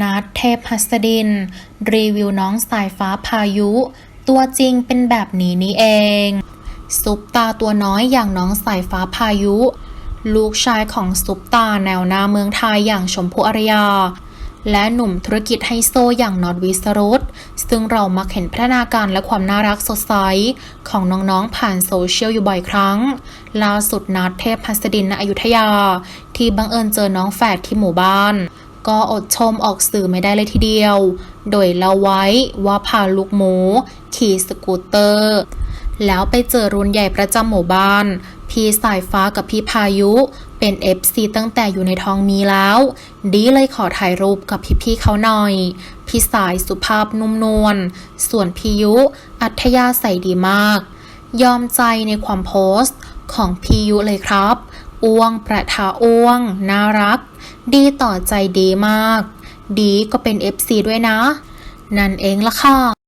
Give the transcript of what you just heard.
นัดเทพหัสดิน รีวิวน้องสายฟ้าพายุ ตัวจริงเป็นแบบนี้นี่เอง ซุปตาตัวน้อยอย่างน้องสายฟ้าพายุ ลูกชายของซุปตาแนวหน้าเมืองไทยอย่างชมพูอารยา และหนุ่มธุรกิจไฮโซอย่างนอตวิสรุตซึ่งเรามักเห็นพัฒนาการและความน่ารักสดใส ของน้องๆผ่านโซเชียลอยู่บ่อยครั้ง ล่าสุดนัดเทพหัสดินณอยุธยา ที่บังเอิญเจอน้องแฝดที่หมู่บ้าน ก็อดชมออกสื่อไม่ได้เลยทีเดียว โดยเล่าไว้ว่าพาลูกหมู ขี่สกูตเตอร์ แล้วไปเจอรุ่นใหญ่ประจำหมู่บ้าน พี่สายฟ้ากับพี่พายุ เป็น FC ตั้งแต่อยู่ในท้องมีแล้ว ดีเลยขอถ่ายรูปกับพี่ๆเขาหน่อย พี่สายสุภาพนุ่มนวล ส่วนพี่ยุ อัธยาศัยดีมาก ยอมใจในความโพสต์ของพี่ยุเลยครับ อ้วง ประทาอ้วง น่ารัก ดีต่อใจดีมาก ดีก็เป็น FC ด้วยนะ นั่นเองละค่ะ